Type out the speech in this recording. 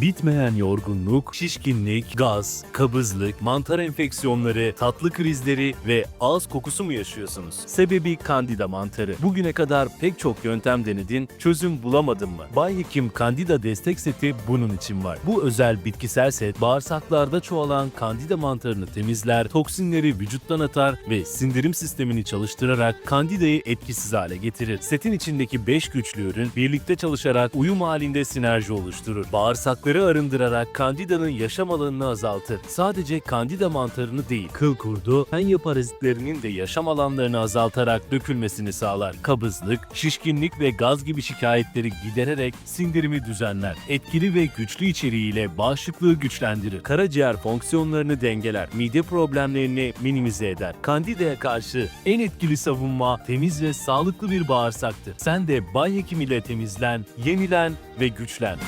Bitmeyen yorgunluk, şişkinlik, gaz, kabızlık, mantar enfeksiyonları, tatlı krizleri ve ağız kokusu mu yaşıyorsunuz? Sebebi Candida mantarı. Bugüne kadar pek çok yöntem denedin, çözüm bulamadın mı? Bay Hekim Candida destek seti bunun için var. Bu özel bitkisel set bağırsaklarda çoğalan Candida mantarını temizler, toksinleri vücuttan atar ve sindirim sistemini çalıştırarak Candida'yı etkisiz hale getirir. Setin içindeki 5 güçlü ürün birlikte çalışarak uyum halinde sinerji oluşturur. Bağırsakları arındırarak Candida'nın yaşam alanını azaltır. Sadece Candida mantarını değil, kıl kurdu, penye parazitlerinin de yaşam alanlarını azaltarak dökülmesini sağlar. Kabızlık, şişkinlik ve gaz gibi şikayetleri gidererek sindirimi düzenler. Etkili ve güçlü içeriğiyle bağışıklığı güçlendirir. Karaciğer fonksiyonlarını dengeler. Mide problemlerini minimize eder. Candida'ya karşı en etkili savunma temiz ve sağlıklı bir bağırsaktır. Sen de Bay Hekim ile temizlen, yenilen ve güçlen.